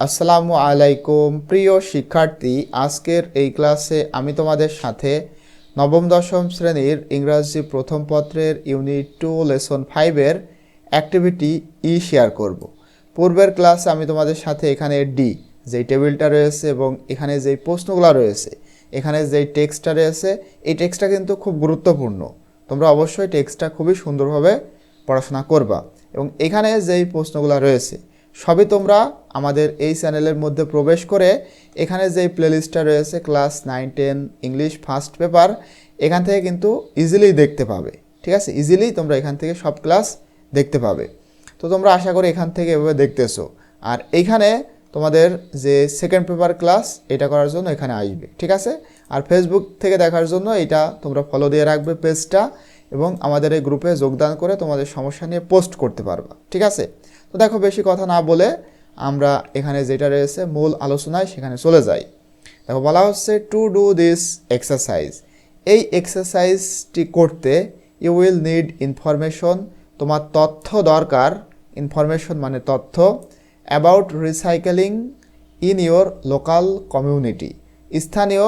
আসসালামু আলাইকুম। প্রিয় শিক্ষার্থী, আজকের এই ক্লাসে আমি তোমাদের সাথে নবম, দশম শ্রেণির ইংরাজি প্রথম পত্রের ইউনিট টু, লেসন ফাইভের অ্যাক্টিভিটি ই শেয়ার করব। পূর্বের ক্লাসে আমি তোমাদের সাথে এখানে ডি যেই টেবিলটা রয়েছে এবং এখানে যেই প্রশ্নগুলো রয়েছে, এখানে যেই টেক্সটটা রয়েছে, এই টেক্সটটা কিন্তু খুব গুরুত্বপূর্ণ। তোমরা অবশ্যই টেক্সটটা খুবই সুন্দরভাবে পড়াশোনা করবা এবং এখানে যেই প্রশ্নগুলো রয়েছে সবই তোমরা আমাদের এই চ্যানেলের মধ্যে প্রবেশ করে এখানে যেই প্লেলিস্টটা রয়েছে, class nine, ten, English, first paper, এখান থেকে কিন্তু ইজিলি দেখতে পাবে। ঠিক আছে? ইজিলি তোমরা এখান থেকে সব ক্লাস দেখতে পাবে। তো তোমরা আশা করি এখান থেকে এভাবে দেখতেছো। আর এইখানে তোমাদের যে সেকেন্ড পেপার ক্লাস এটা করার জন্য এখানে আসবে। ঠিক আছে? আর ফেসবুক থেকে দেখার জন্য এটা তোমরা ফলো দিয়ে রাখবে পেজটা এবং আমাদের এই গ্রুপে যোগদান করে তোমাদের সমস্যা নিয়ে পোস্ট করতে পারবা। ঠিক আছে? তো দেখো বেশি কথা না বলে আমরা এখানে যেটা রয়েছে মূল আলোচনায় সেখানে চলে যাই। দেখো বলা হচ্ছে টু ডু দিস এক্সারসাইজ এই এক্সারসাইজটি করতে ইউ উইল নিড ইনফরমেশন তোমার তথ্য দরকার। ইনফরমেশন মানে তথ্য। About recycling in your local community স্থানীয়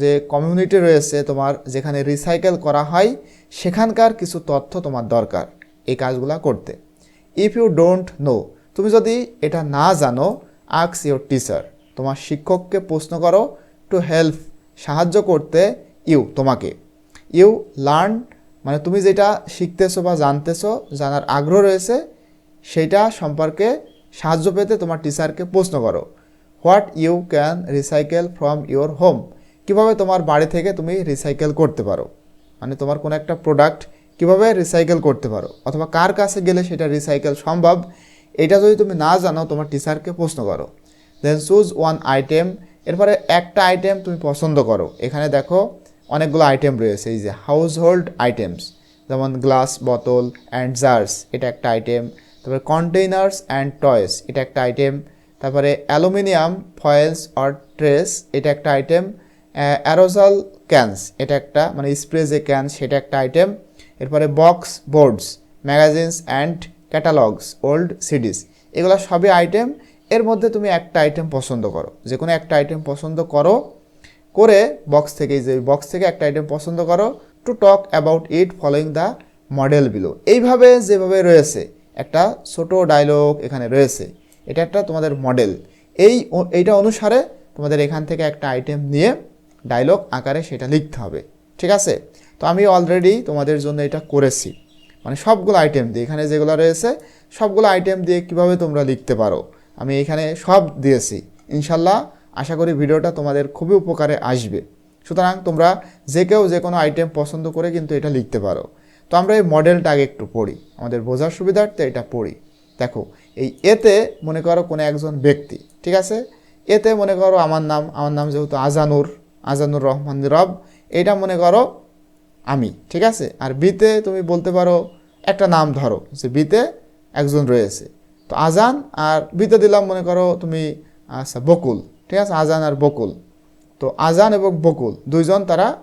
যে কমিউনিটি রয়েছে তোমার, যেখানে রিসাইকেল করা হয়, সেখানকার কিছু তথ্য তোমার দরকার। এই কাজগুলো করতে। ইফ ইউ ডোন্ট নো তুমি যদি এটা না জানো আক্স ইউর টিচার তোমার শিক্ষককে প্রশ্ন করো টু হেল্প সাহায্য করতে ইউ তোমাকে। ইউ লার্ন মানে তুমি যেটা শিখতেছো বা জানতেছো, জানার আগ্রহ রয়েছে সেইটা সম্পর্কে সাহায্য পেতে তোমার টিচারকে প্রশ্ন করো। What you can recycle from your home কীভাবে তোমার বাড়ি থেকে তুমি রিসাইকেল করতে পারো? মানে তোমার কোনো একটা প্রোডাক্ট কীভাবে রিসাইকেল করতে পারো? অথবা কার কাছে গেলে সেটা রিসাইকেল সম্ভব? এটা যদি তুমি না জানো, তোমার টিচারকে প্রশ্ন করো। দেন চুজ ওয়ান আইটেম এরপরে একটা আইটেম তুমি পছন্দ করো। এখানে দেখো অনেকগুলো আইটেম রয়েছে। এই যে হাউস হোল্ড আইটেমস যেমন গ্লাস বোতল অ্যান্ড জার্স এটা একটা আইটেম তারপরে কন্টেইনার্স অ্যান্ড টয়েস এটা একটা আইটেম তারপরে অ্যালুমিনিয়াম ফয়েলস অর ট্রেস এটা একটা আইটেম অ্যারোজাল ক্যানস এটা একটা মানে স্প্রে যে ক্যান সেটা একটা আইটেম এরপরে box boards magazines and catalogues old CDs এগুলো সবই আইটেম এর মধ্যে তুমি একটা আইটেম পছন্দ করো। যে কোনো একটা আইটেম পছন্দ করো, করে বক্স থেকে, যে বক্স থেকে একটা আইটেম পছন্দ করো to talk about it following the model below এইভাবে যেভাবে রয়েছে, একটা ছোট ডায়লগ এখানে রয়েছে, এটা একটা তোমাদের মডেল এই এইটা অনুসারে তোমাদের এখান থেকে একটা আইটেম নিয়ে ডায়লগ আকারে সেটা লিখতে হবে। ঠিক আছে? তো আমি অলরেডি তোমাদের জন্য এটা করেছি। মানে সবগুলো আইটেম দিয়ে, এখানে যেগুলো রয়েছে, সবগুলো আইটেম দিয়ে কীভাবে তোমরা লিখতে পারো, আমি এখানে সব দিয়েছি। ইনশাল্লাহ, আশা করি ভিডিওটা তোমাদের খুবই উপকারে আসবে। সুতরাং তোমরা যে কেউ যে কোনো আইটেম পছন্দ করে কিন্তু এটা লিখতে পারো। তো আমরা এই মডেলটা আগে একটু পড়ি, আমাদের বোঝার সুবিধার্থে এটা পড়ি। দেখো, এই এতে মনে করো কোনো একজন ব্যক্তি, ঠিক আছে? এতে মনে করো আমার নাম আমার নাম যেহেতু আজানুর আজানুর রহমান রব, এটা মনে করো আমি, ঠিক আছে? আর বিতে তুমি বলতে পারো, একটা নাম ধরো, যে বিতে একজন রয়েছে। তো আজান আর বিতে দিলাম, মনে করো তুমি আচ্ছা বকুল, ঠিক আছে? আজান আর বকুল। তো আজান এবং বকুল, দুইজন তারা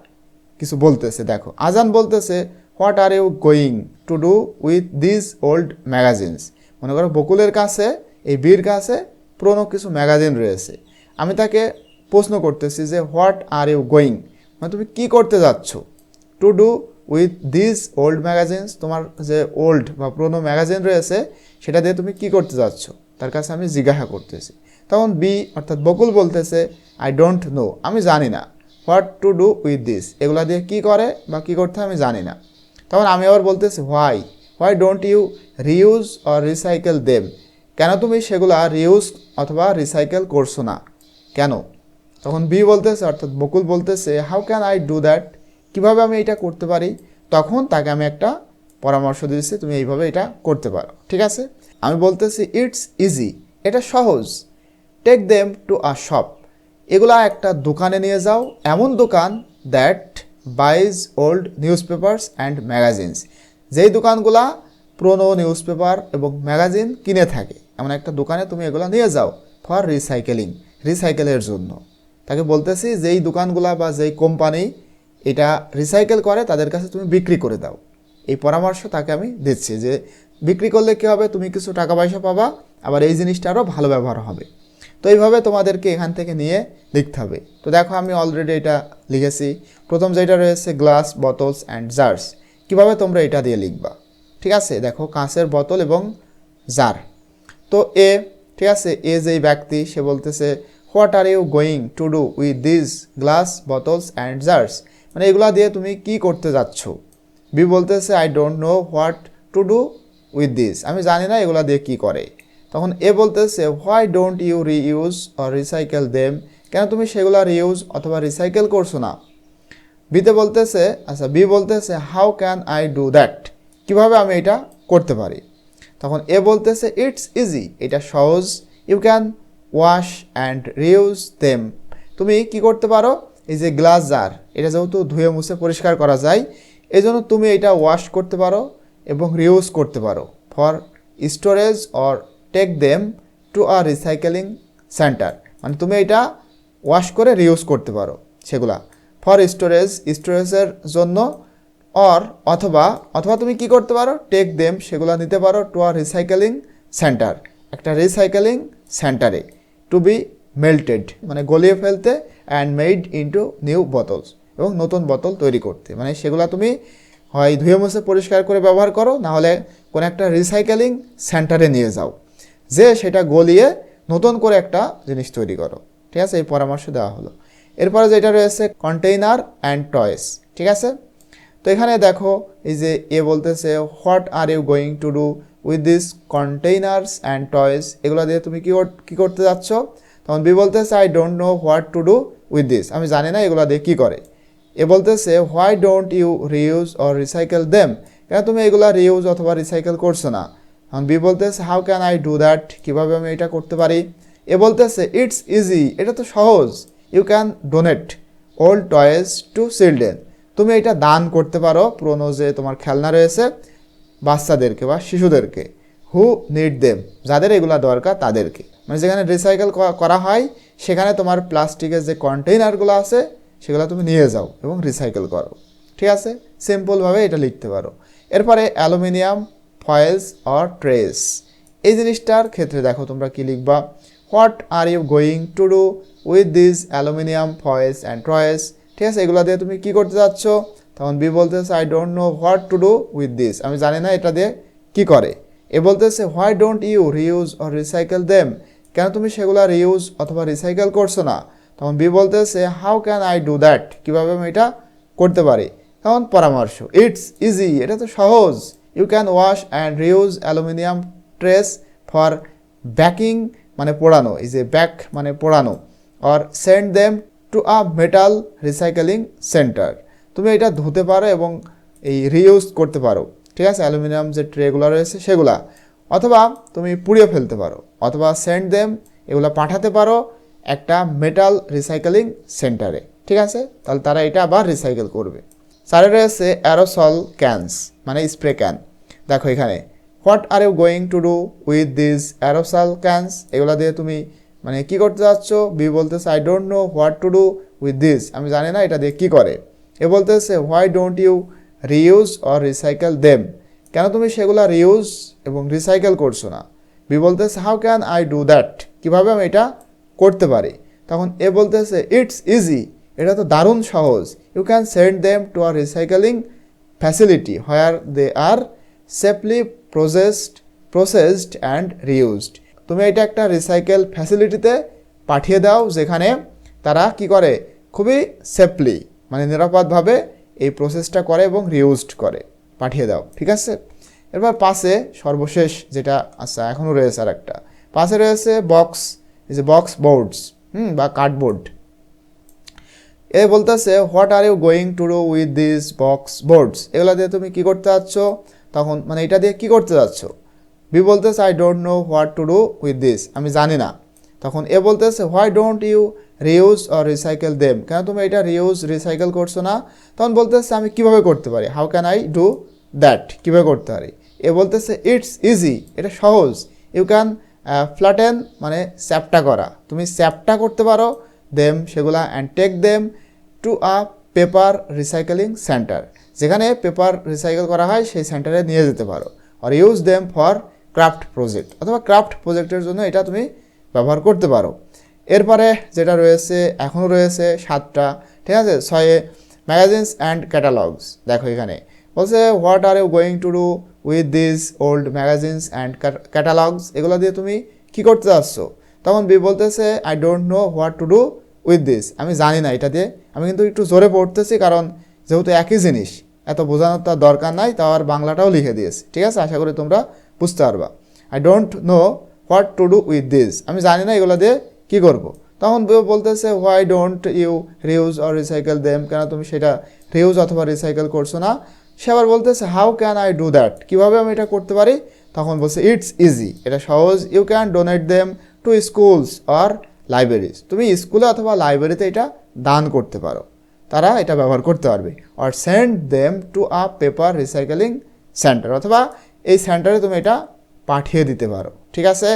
কিছু বলতেছে, দেখো। আজান বলতেছে, what are you going to do with this old magazines? মনে করো, বকুলের কাছে, এই বীর কাছে পুরনো কিছু ম্যাগাজিন রয়েছে। আমি তাকে প্রশ্ন করতেছি যে, হোয়াট আর ইউ গোয়িং? মানে তুমি কী করতে যাচ্ছ? To do with this old magazines তোমার যে ওল্ড বা পুরোনো ম্যাগাজিন রয়েছে, সেটা দিয়ে তুমি কি করতে যাচ্ছ? তার কাছে আমি জিজ্ঞাসা করতেছি। তখন বি অর্থাৎ বকুল বলতেছে আই ডোন্ট নো আমি জানি না। What to do with this এগুলা দিয়ে কি করে বা কি করতে আমি জানি না। তখন আমি আবার বলতেছি why why don't you reuse or recycle them কেন তুমি সেগুলা রিউজ অথবা রিসাইকেল করছ না? কেন? তখন বি বলতেছে, অর্থাৎ বকুল বলতেছে how can I do that কীভাবে আমি এটা করতে পারি, তখন তাকে আমি একটা পরামর্শ দিয়েছি, তুমি এইভাবে এটা করতে পারো। ঠিক আছে? আমি বলতেছি ইটস ইজি এটা সহজ। Take them to a shop এগুলা একটা দোকানে নিয়ে যাও, এমন দোকান that buys old newspapers and magazines যেই দোকানগুলা পুরনো নিউজ পেপার এবং ম্যাগাজিন কিনে থাকে, এমন একটা দোকানে তুমি এগুলো নিয়ে যাও ফর রিসাইকেলিং রিসাইকেলের জন্য। তাকে বলতেছি, যেই দোকানগুলা বা যেই কোম্পানি এটা রিসাইকেল করে, তাদের কাছে তুমি বিক্রি করে দাও। এই পরামর্শ তাকে আমি দিচ্ছি যে বিক্রি করলে কী হবে? তুমি কিছু টাকা পয়সা পাবা, আবার এই জিনিসটা আরও ভালো ব্যবহার হবে। তো এইভাবে তোমাদেরকে এখান থেকে নিয়ে লিখতে হবে। তো দেখো, আমি অলরেডি এটা লিখেছি। প্রথম যেটা রয়েছে গ্লাস বোতলস অ্যান্ড জার্স কীভাবে তোমরা এটা দিয়ে লিখবা? ঠিক আছে, দেখো, কাঁচের বোতল এবং জার তো এ, ঠিক আছে, এ যেই ব্যক্তি, সে বলতেছে what are you going to do with this glass bottles and jars মানে এগুলা দিয়ে তুমি কি করতে যাচ্ছ? বি বলতেছে I don't know what to do with this আমি জানি না এগুলা দিয়ে কি করে। তখন এ বলতেছে why don't you reuse or recycle them কেন তুমি সেগুলা রিউজ অথবা রিসাইকেল করছ না? বিতে বলতেছে আচ্ছা বি বলতেছে how can I do that কীভাবে আমি এটা করতে পারি? তখন এ বলতেছে ইটস ইজি এটা সহজ। You can wash and reuse them তুমি কি করতে পারো? এই যে গ্লাস জার এটা যেহেতু ধুয়ে মুছে পরিষ্কার করা যায় এই জন্য তুমি এটা ওয়াশ করতে পারো এবং রিউজ করতে পারো for storage or take them to a recycling centre মানে তুমি এটা ওয়াশ করে রিউজ করতে পারো সেগুলা ফর স্টোরেজ স্টোরেজের জন্য অর অথবা অথবা তুমি কি করতে পারো টেক দেম সেগুলো নিতে পারো টু আর রিসাইকেলিং সেন্টার একটা রিসাইকেলিং সেন্টারে টু বি মেল্টেড মানে গলিয়ে ফেলতে and made into new bottles এবং নতুন বোতল তৈরি করতে। মানে সেগুলো তুমি হয় ধুয়ে মুছে পরিষ্কার করে ব্যবহার করো, না হলে কোনো একটা রিসাইকেলিং সেন্টারে নিয়ে যাও। যে সেটা গলিয়ে নতুন করে একটা জিনিস তৈরি করো। ঠিক আছে? এই পরামর্শ দেওয়া হলো। এরপরে যেটা রয়েছে কন্টেইনার অ্যান্ড টয়েস ঠিক আছে? তো এখানে দেখো, এই যে এ বলতেছে what are you going to do with this containers and toys এগুলো দিয়ে তুমি কী কী করতে যাচ্ছ? তখন বি বলতেছে I don't know what to do with this আমি জানি না এগুলো দিয়ে কী করে। এ বলতেছে why don't you reuse or recycle them কেন তুমি এগুলো রিউজ অথবা রিসাইকেল করছ না? এখন বি বলতেছে how can I do that কীভাবে আমি এটা করতে পারি? এ বলতেছে ইটস ইজি এটা তো সহজ। You can donate old toys to children তুমি এটা দান করতে পারো, পুরোনো যে তোমার খেলনা রয়েছে, বাচ্চাদেরকে বা শিশুদেরকে। হু নিড দেম যাদের এগুলা দরকার, তাদেরকে। মানে যেখানে রিসাইকেল করা হয়, সেখানে তোমার প্লাস্টিকের যে কন্টেইনারগুলো আছে, সেগুলো তুমি নিয়ে যাও এবং রিসাইকেল করো। ঠিক আছে? সিম্পলভাবে এটা লিখতে পারো। এরপরে অ্যালুমিনিয়াম, ফয়েলস অর ট্রেস এই জিনিসটার ক্ষেত্রে দেখো তোমরা কী লিখবা? What are you going to do with this aluminium, foils and trays ঠিক আছে? এগুলো দিয়ে তুমি কী করতে যাচ্ছ? তখন বি বলতেছে I don't know what to do with this আমি জানি না এটা দিয়ে কী করে। এ বলতেছে why don't you reuse or recycle them কেন তুমি সেগুলো রিউজ অথবা রিসাইকেল করছ না? তখন বি বলতেছে how can I do that কীভাবে আমি এটা করতে পারি? তখন পরামর্শ ইটস ইজি এটা তো সহজ। You can wash and reuse aluminium trays for baking মানে পোড়ানো, এই যে ব্যাক মানে পোড়ানো or send them to a metal recycling centre তুমি এটা ধুতে পারো এবং এই রিউজ করতে পারো। ঠিক আছে? অ্যালুমিনিয়াম যে ট্রেগুলো রয়েছে সেগুলা। অথবা তুমি পুড়িয়ে ফেলতে পারো, অথবা সেন্ড দেম এগুলো পাঠাতে পারো একটা মেটাল রিসাইকেলিং সেন্টারে ঠিক আছে? তাহলে তারা এটা আবার রিসাইকেল করবে। সারে রয়েছে অ্যারোসল ক্যানস মানে স্প্রে ক্যান দেখো এখানে what are you going to do with this aerosol cans এগুলো দিয়ে তুমি মানে কি করতে যাচ্ছ? বি বলতেছে I don't know what to do with this আমি জানি না এটা দিয়ে কী করে। এ বলতেছে why don't you reuse or recycle them কেন তুমি সেগুলো রিউজ এবং রিসাইকেল করছ না? বি বলতেছে how can I do that কীভাবে আমি এটা করতে পারি? তখন এ বলতেছে ইটস ইজি এটা তো দারুণ সহজ। You can send them to a recycling facility where they are safely processed processed and reused তুমি এটা একটা রিসাইকেল ফ্যাসিলিটিতে পাঠিয়ে দাও, যেখানে তারা কি করে? খুবই সেফলি মানে নিরাপদভাবে এই প্রসেসটা করে এবং রিউজড করে। পাঠিয়ে দাও, ঠিক আছে? এরপর পাশে সর্বশেষ যেটা আচ্ছা এখনও রয়েছে আর একটা পাশে রয়েছে বক্স যে বক্স বোর্ডস হুম, বা কার্ডবোর্ড এ বলতেছে what are you going to do with this box boards এগুলো দিয়ে তুমি কী করতে যাচ্ছ? তখন মানে এটা দিয়ে কী করতে যাচ্ছ? বি বলতেছে I don't know what to do with this আমি জানি না। তখন এ বলতেছে why don't you reuse or recycle them কেন তুমি এটা রিউজ রিসাইকেল করছ না? তখন বলতেছে, আমি কীভাবে করতে পারি? How can I do that কীভাবে করতে পারি? এ বলতেছে ইটস ইজি এটা সহজ। ইউ ক্যান ফ্ল্যাটেন মানে স্যাপটা করা। তুমি স্যাপটা করতে পারো দেম সেগুলা and take them to a paper recycling centre যেখানে পেপার রিসাইকেল করা হয়, সেই সেন্টারে নিয়ে যেতে পারো। Or use them for craft project অথবা ক্রাফট প্রজেক্টের জন্য এটা তুমি ব্যবহার করতে পারো। এরপরে যেটা রয়েছে এখনও রয়েছে সাতটা, ঠিক আছে? ছয়ে ম্যাগাজিনস অ্যান্ড ক্যাটালগস দেখো এখানে। বলছে what are you going to do with this old magazines and catalogues এগুলো দিয়ে তুমি কি করতে যাচ্ছ তখন বি বলতেছে I don't know what to do with this আমি জানি না এটা দিয়ে। আমি কিন্তু একটু জোরে পড়তেছি কারণ যেহেতু একই জিনিস, এত বোঝানোর তার দরকার নাই, তাও আর বাংলাটাও লিখে দিয়েছি। ঠিক আছে? আশা করি তোমরা বুঝতে পারবা। I don't know what to do with this? আমি জানি না এগুলো দিয়ে কী করব। তখন বলতেছে, why don't you reuse or recycle them? কেন তুমি সেটা রিউজ অথবা রিসাইকেল করছ না? সে আবার বলতেছে, how can I do that? কীভাবে আমি এটা করতে পারি? তখন বলছে, ইটস ইজি। এটা সহজ। You can donate them to schools or libraries. তুমি স্কুলে অথবা লাইব্রেরিতে এটা দান করতে পারো। তারা এটা ব্যবহার করতে পারবে। Or send them to a paper recycling centre অথবা এই সেন্টারে তুমি এটা পাঠিয়ে দিতে পারো, ঠিক আছে?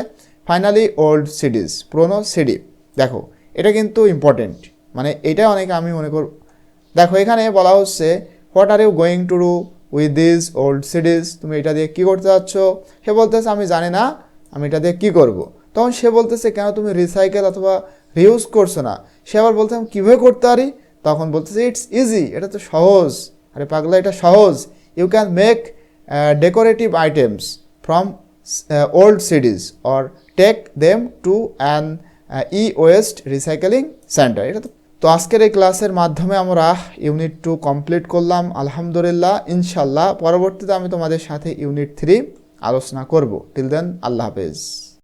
ফাইনালি ওল্ড সিডিজ পুরোনো সিডি দেখো, এটা কিন্তু ইম্পর্টেন্ট মানে এটা অনেকে আমি মনে কর, দেখো, এখানে বলা হচ্ছে what are you going to do with this old CDs তুমি এটা দিয়ে কী করতে যাচ্ছ? সে বলতেছে, আমি জানি না, আমি এটা দিয়ে কী করব? তখন সে বলতেছে, কেন তুমি রিসাইকেল অথবা রিউজ করছ না? সে আবার বলতে আমি কীভাবে করতে পারি? তখন বলতেছে ইটস ইজি এটা তো সহজ, আরে পাগলা, এটা সহজ। You can make decorative items from old CDs or take them to an e waste recycling centre এটা তো আজকের এই ক্লাসের মাধ্যমে আমরা ইউনিট টু কমপ্লিট করলাম। আলহামদুলিল্লাহ ইনশাল্লাহ পরবর্তীতে আমি তোমাদের সাথে ইউনিট থ্রি আলোচনা করব। টিল দেন আল্লাহ হাফেজ।